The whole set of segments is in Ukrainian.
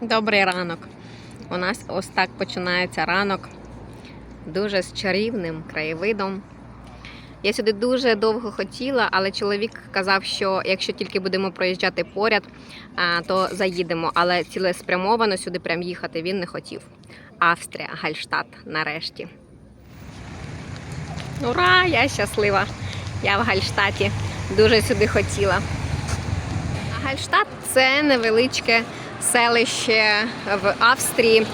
Добрий ранок. У нас ось так починається ранок. Дуже з чарівним краєвидом. Я сюди дуже довго хотіла, але чоловік казав, що якщо тільки будемо проїжджати поряд, то заїдемо. Але цілеспрямовано сюди прям їхати він не хотів. Австрія, Гальштадт, нарешті. Ура! Я щаслива! Я в Гальштаті. Дуже сюди хотіла. А Гальштадт це невеличке селище в Австрії,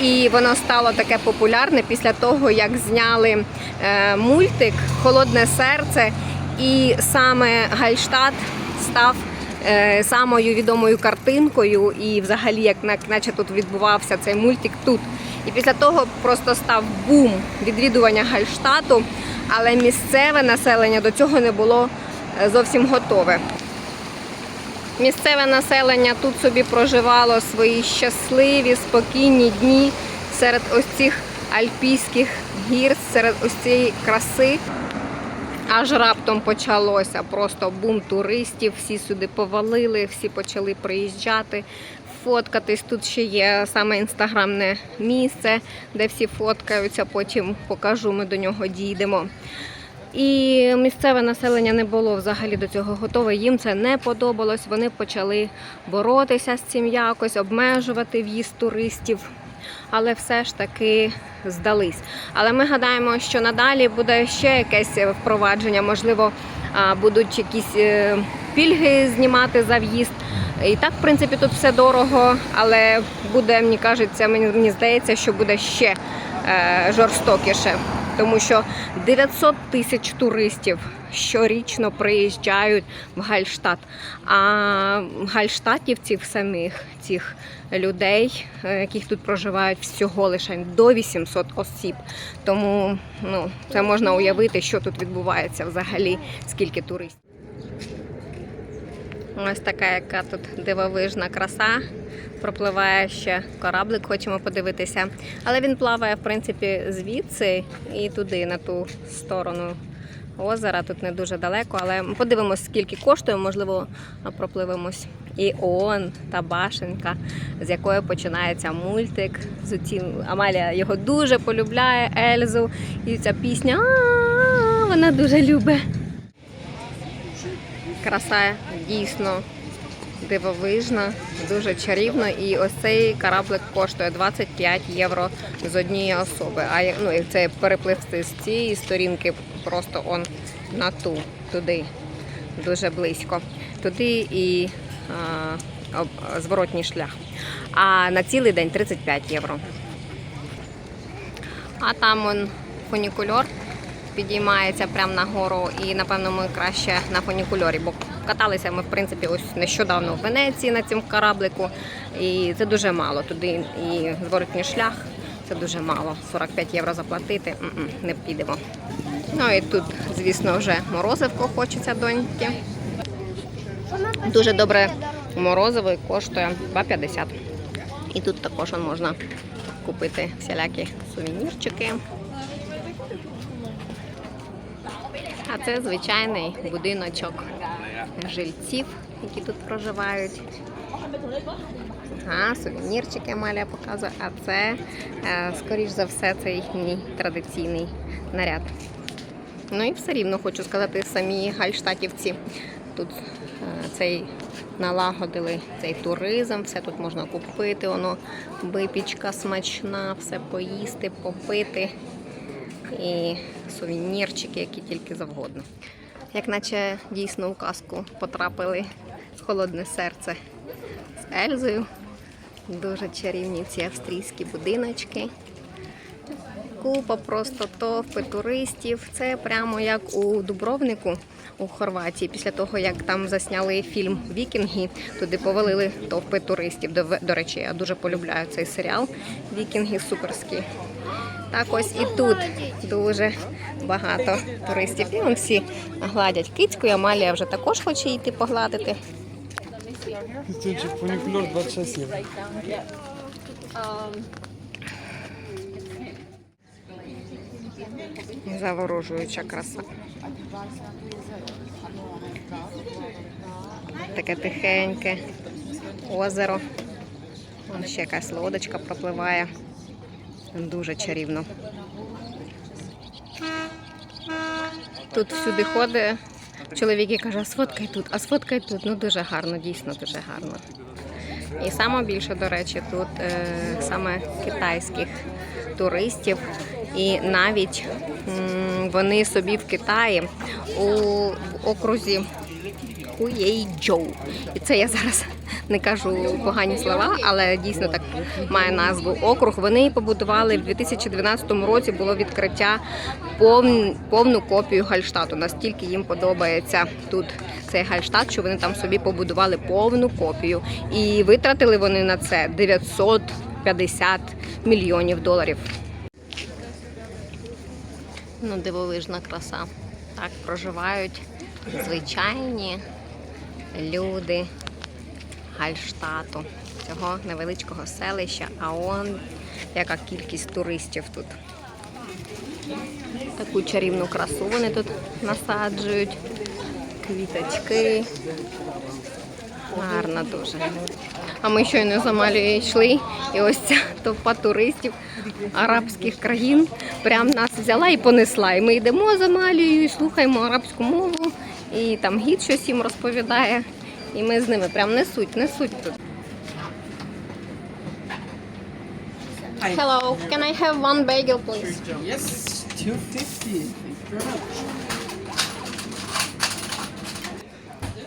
і воно стало таке популярне після того, як зняли е, мультик Холодне серце, і саме Гальштадт став е, самою відомою картинкою, і взагалі, як наче тут відбувався цей мультик тут. І після того просто став бум відвідування Гальштату, але місцеве населення до цього не було е, зовсім готове. Місцеве населення тут собі проживало свої щасливі, спокійні дні серед ось цих альпійських гір, серед ось цієї краси. Аж раптом почалося просто бум туристів, всі сюди повалили, всі почали приїжджати, фоткатись. Тут ще є саме інстаграмне місце, де всі фоткаються, потім покажу, ми до нього дійдемо. І місцеве населення не було взагалі до цього готове. Їм це не подобалось. Вони почали боротися з цим якось, обмежувати в'їзд туристів, але все ж таки здались. Але ми гадаємо, що надалі буде ще якесь впровадження, можливо, будуть якісь е, пільги знімати за в'їзд. І так, в принципі, тут все дорого, але буде, мені кажеться, мені, здається, що буде ще е, жорстокіше тому що 900 тисяч туристів щорічно приїжджають в Гальштат. А гальштатівців самих цих людей, е, яких тут проживають всього лише до 800 осіб. Тому ну, це можна уявити, що тут відбувається взагалі, скільки туристів. Ось така, яка тут дивовижна краса. Пропливає ще кораблик, хочемо подивитися. Але він плаває, в принципі, звідси і туди, на ту сторону озера. Тут не дуже далеко, але подивимось, скільки коштує, можливо, пропливемось. І он та башенка, з якої починається мультик. Амалія його дуже полюбляє, Ельзу. І ця пісня вона дуже любить. Краса дійсно дивовижна, дуже чарівна. І ось цей кораблик коштує 25 євро з однієї особи. А ну, це перепливти з цієї сторінки просто он на ту, туди, дуже близько. Туди і а, зворотній шлях. А на цілий день 35 євро. А там он фунікульор підіймається прямо на гору, і напевно ми краще на фунікульорі, бо каталися ми в принципі ось нещодавно в Венеції на цьому кораблику, і це дуже мало. Туди і зворотній шлях це дуже мало. 45 євро заплатити м-м, не підемо. Ну і тут, звісно, вже морозивко хочеться доньки. Дуже добре морозиво і коштує 2,50. І тут також можна купити всілякі сувенірчики. А це звичайний будиночок жильців, які тут проживають. Ага, сувенірчики Амалія показує, а це, е, скоріш за все, це їхній традиційний наряд. Ну і все рівно хочу сказати, самі гальштатівці тут е, цей налагодили цей туризм, все тут можна купити, воно випічка смачна, все поїсти, попити і сувенірчики, які тільки завгодно. Як наче дійсно у казку потрапили холодне серце з Ельзою. Дуже чарівні ці австрійські будиночки. Купа просто товпи туристів. Це прямо як у Дубровнику у Хорватії. Після того, як там засняли фільм Вікінги, туди повалили товпи туристів. До, до речі, я дуже полюбляю цей серіал. Вікінги суперські. Так ось і тут дуже багато туристів. І вон всі гладять кицьку, і Амалія вже також хоче йти погладити. Фунікульор 26 євро. Заворожуюча краса. Таке тихеньке озеро. Вон ще якась лодочка пропливає. Дуже чарівно. Тут всюди ходить чоловік і каже, а сфоткай тут, а сфоткай тут. Ну дуже гарно, дійсно дуже гарно. І саме більше, до речі, тут е, саме китайських туристів. І навіть м, вони собі в Китаї у в окрузі Хуєйджоу. І це я зараз не кажу погані слова, але дійсно так має назву округ. Вони побудували в 2012 році. Було відкриття повн, повну копію Гальштату. Настільки їм подобається тут цей Гальштат, що вони там собі побудували повну копію. І витратили вони на це 950 мільйонів доларів. Ну, дивовижна краса. Так проживають звичайні люди Гальштату, цього невеличкого селища, а он яка кількість туристів тут. Таку чарівну красу вони тут насаджують, квіточки. Гарно дуже. А ми щойно з Амалією йшли, і ось ця товпа туристів арабських країн прям нас взяла і понесла. І ми йдемо з і слухаємо арабську мову, і там гід щось їм розповідає. І ми з ними прям несуть, несуть тут. Hello, can I have one bagel, please? Yes, 250.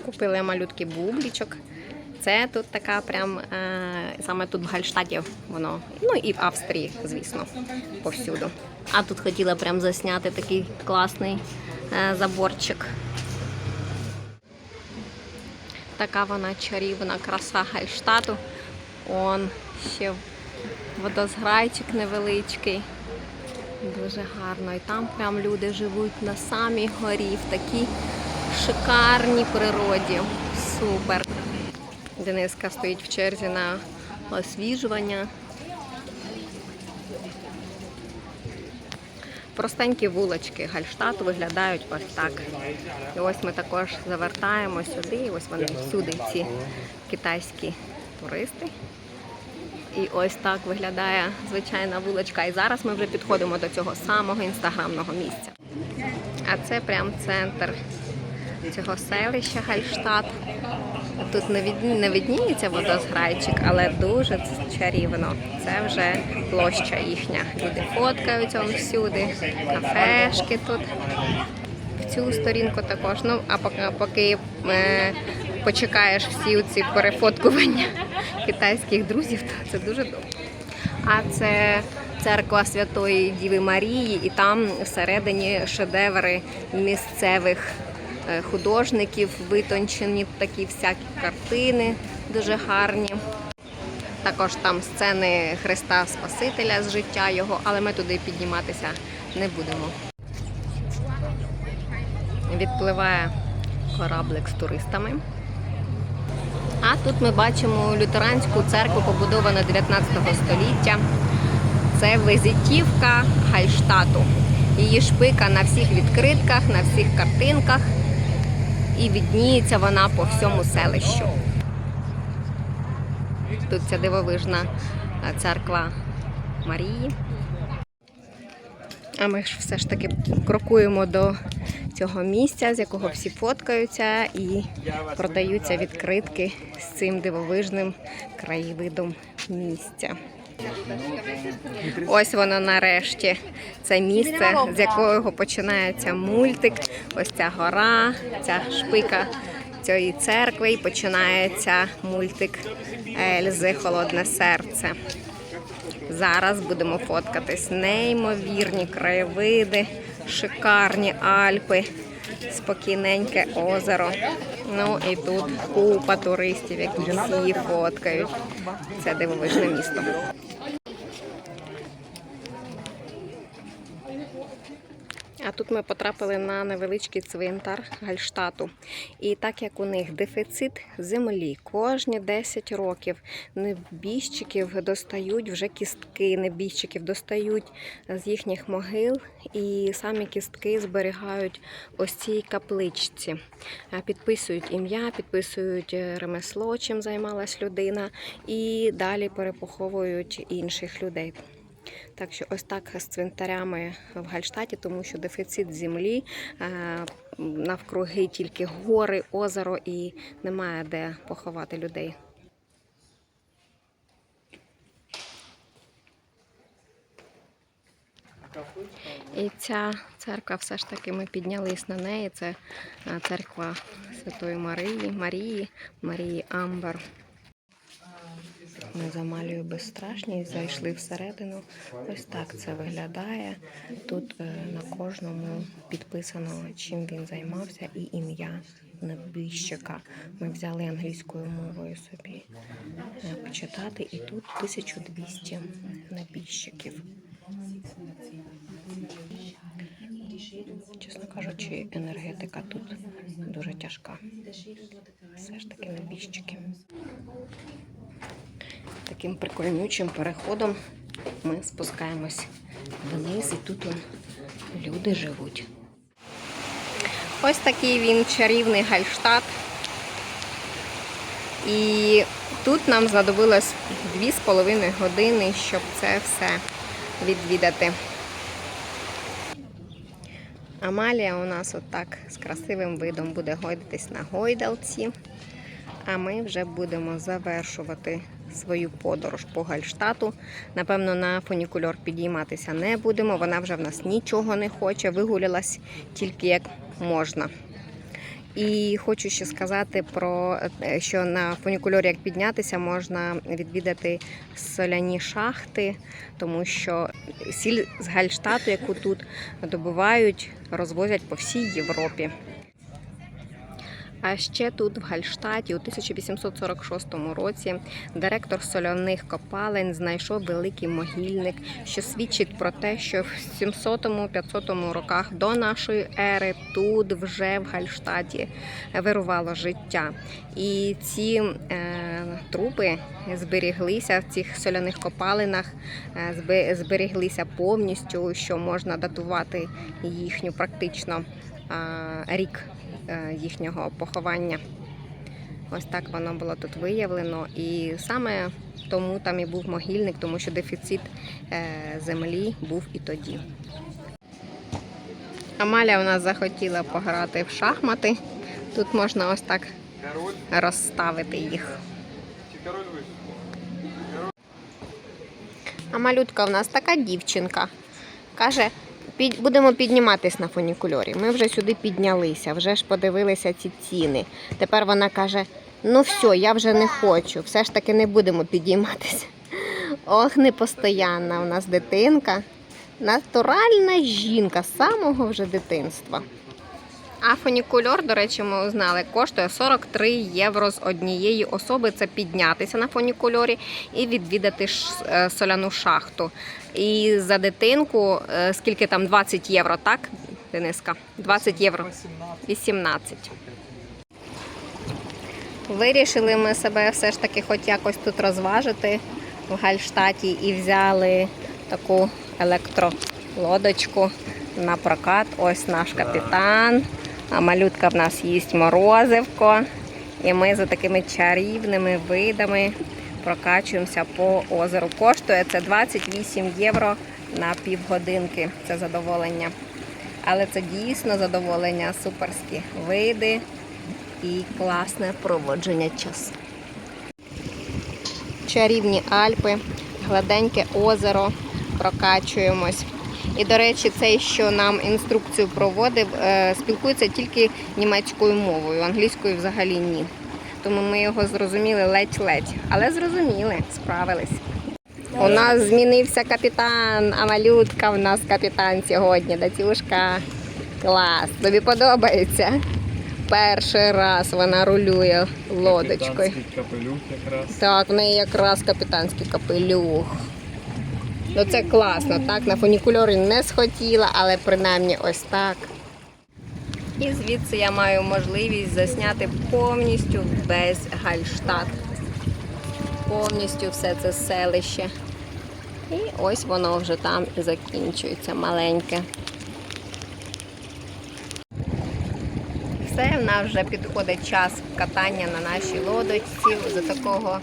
Купили малютки бублічок. Це тут така прям е, саме тут в Гальштаті воно. Ну і в Австрії, звісно, повсюду. А тут хотіла прям засняти такий класний е, заборчик. Така вона чарівна краса Гальштату. Он ще водозграйчик невеличкий. Дуже гарно. І там прям люди живуть на самій горі в такій шикарній природі. Супер. Дениска стоїть в черзі на освіжування. Простенькі вулочки Гальштату виглядають ось так. І ось ми також завертаємо сюди, і ось вони всюди, ці китайські туристи. І ось так виглядає звичайна вуличка. І зараз ми вже підходимо до цього самого інстаграмного місця. А це прям центр цього селища Гальштат. Тут не, від... не видніється водозграйчик, але дуже чарівно. Це вже площа їхня. Люди фоткаються всюди, кафешки тут. В цю сторінку також. Ну, а поки, е, почекаєш всі ці перефоткування китайських друзів, то це дуже добре. А це церква Святої Діви Марії, і там всередині шедеври місцевих художників, витончені такі всякі картини, дуже гарні. Також там сцени Христа Спасителя з життя його, але ми туди підніматися не будемо. Відпливає кораблик з туристами. А тут ми бачимо лютеранську церкву, побудовану 19 століття. Це визитівка Гальштату. Її шпика на всіх відкритках, на всіх картинках. І відніється вона по всьому селищу. Тут ця дивовижна е, церква Марії. А ми ж все ж таки крокуємо до цього місця, з якого всі фоткаються і продаються відкритки з цим дивовижним краєвидом місця. Ось воно нарешті. Це місце, з якого починається мультик. Ось ця гора, ця шпика цієї церкви, і починається мультик Ельзи Холодне серце. Зараз будемо фоткатись. Неймовірні краєвиди, шикарні Альпи, спокійненьке озеро. Ну і тут купа туристів, які всі фоткають. Це дивовижне місто. А тут ми потрапили на невеличкий цвинтар Гальштату. І так як у них дефіцит землі, кожні 10 років небіжчиків достають вже кістки небіжчиків, достають з їхніх могил і самі кістки зберігають ось цій капличці. Підписують ім'я, підписують е, ремесло, чим займалась людина, і далі перепоховують інших людей. Так що ось так з цвинтарями в Гальштаті, тому що дефіцит землі, е, навкруги тільки гори, озеро і немає де поховати людей. І ця церква все ж таки ми піднялись на неї. Це е, церква Святої Марії, Марії, Марії Амбер. Ми за Малію безстрашність зайшли всередину. Ось так це виглядає. Тут е, на кожному підписано, чим він займався, і ім'я небіжчика. Ми взяли англійською мовою собі е, почитати, і тут 1200 небіжчиків. Чесно кажучи, енергетика тут дуже тяжка. Все ж таки небіжчики. Таким прикольнючим переходом ми спускаємось вниз, і тут люди живуть. Ось такий він чарівний Гальштадт. І тут нам знадобилось 2,5 години, щоб це все відвідати. Амалія у нас отак з красивим видом буде гойдатись на гойдалці. А ми вже будемо завершувати свою подорож по Гальштату. Напевно, на фунікульор підійматися не будемо. Вона вже в нас нічого не хоче, вигулялась тільки як можна. І хочу ще сказати про е, що на фунікульорі, як піднятися, можна відвідати соляні шахти, тому що сіль з Гальштату, яку тут добувають, розвозять по всій Європі. А ще тут, в Гальштаті, у 1846 році, директор соляних копалень знайшов великий могильник, що свідчить про те, що в 700-500 роках до нашої ери тут вже в Гальштаті вирувало життя. І ці е, трупи зберіглися в цих соляних копалинах, е, зберіглися повністю, що можна датувати їхню практично е, рік їхнього поховання. Ось так воно було тут виявлено. І саме тому там і був могильник, тому що дефіцит е, землі був і тоді. Амаля у нас захотіла пограти в шахмати. Тут можна ось так розставити їх. А малютка в нас така дівчинка. Каже, під, будемо підніматись на фунікульорі. Ми вже сюди піднялися, вже ж подивилися ці ціни. Тепер вона каже: ну все, я вже не хочу, все ж таки не будемо підійматися. Ох, непостоянна у нас дитинка. Натуральна жінка з самого вже дитинства. А фунікульор, до речі, ми узнали, коштує 43 євро з однієї особи. Це піднятися на фунікульорі і відвідати е, соляну шахту. І за дитинку, е, скільки там 20 євро, так, Дениска? 20 євро. 18. Вирішили ми себе все ж таки хоч якось тут розважити в Гальштаті і взяли таку електролодочку на прокат. Ось наш капітан. А малютка в нас їсть морозивко. І ми за такими чарівними видами прокачуємося по озеру. Коштує це 28 євро на півгодинки. Це задоволення. Але це дійсно задоволення, суперські види і класне проводження часу. Чарівні Альпи, гладеньке озеро, прокачуємось. І, до речі, цей, що нам інструкцію проводив, е, спілкується тільки німецькою мовою, англійською взагалі ні. Тому ми його зрозуміли ледь-ледь. Але зрозуміли, справились. У нас змінився капітан, а малютка в нас капітан сьогодні. Датюшка. Клас. Тобі подобається? Перший раз вона рулює лодочкою. Капітанський капелюх якраз. Так, в неї якраз капітанський капелюх. Ну це класно, так? На фунікульорі не схотіла, але принаймні ось так. І звідси я маю можливість засняти повністю весь Гальштадт. Повністю все це селище. І ось воно вже там і закінчується маленьке. Все, в нас вже підходить час катання на нашій лодочці. За такого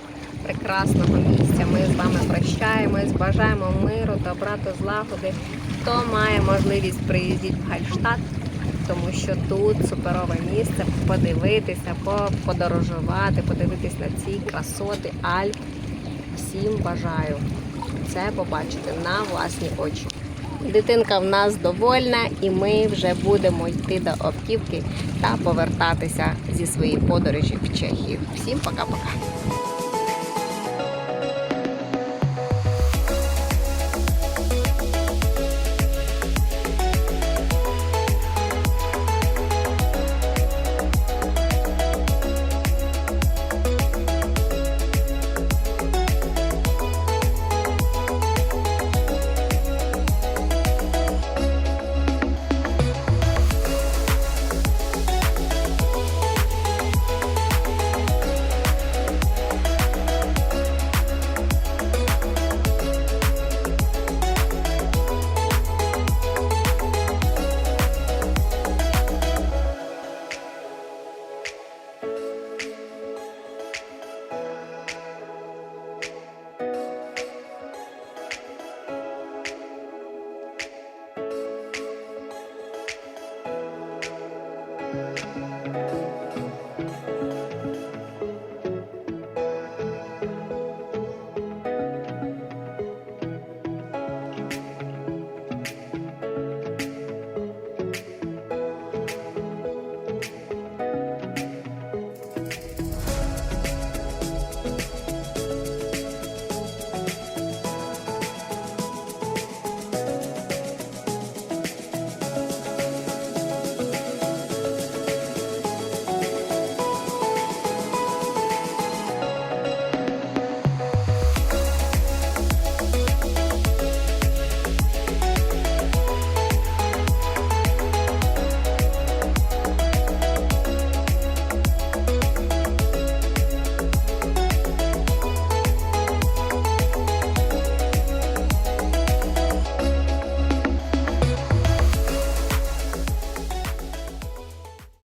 прекрасного місця ми з вами прощаємось, бажаємо миру, добра та злагоди. Хто має можливість приїздіть в Гальштадт, тому що тут суперове місце подивитися, по- подорожувати, подивитись на ці красоти Альп. Всім бажаю це побачити на власні очі. Дитинка в нас довольна, і ми вже будемо йти до автівки та повертатися зі своєї подорожі в Чехію. Всім пока-пока.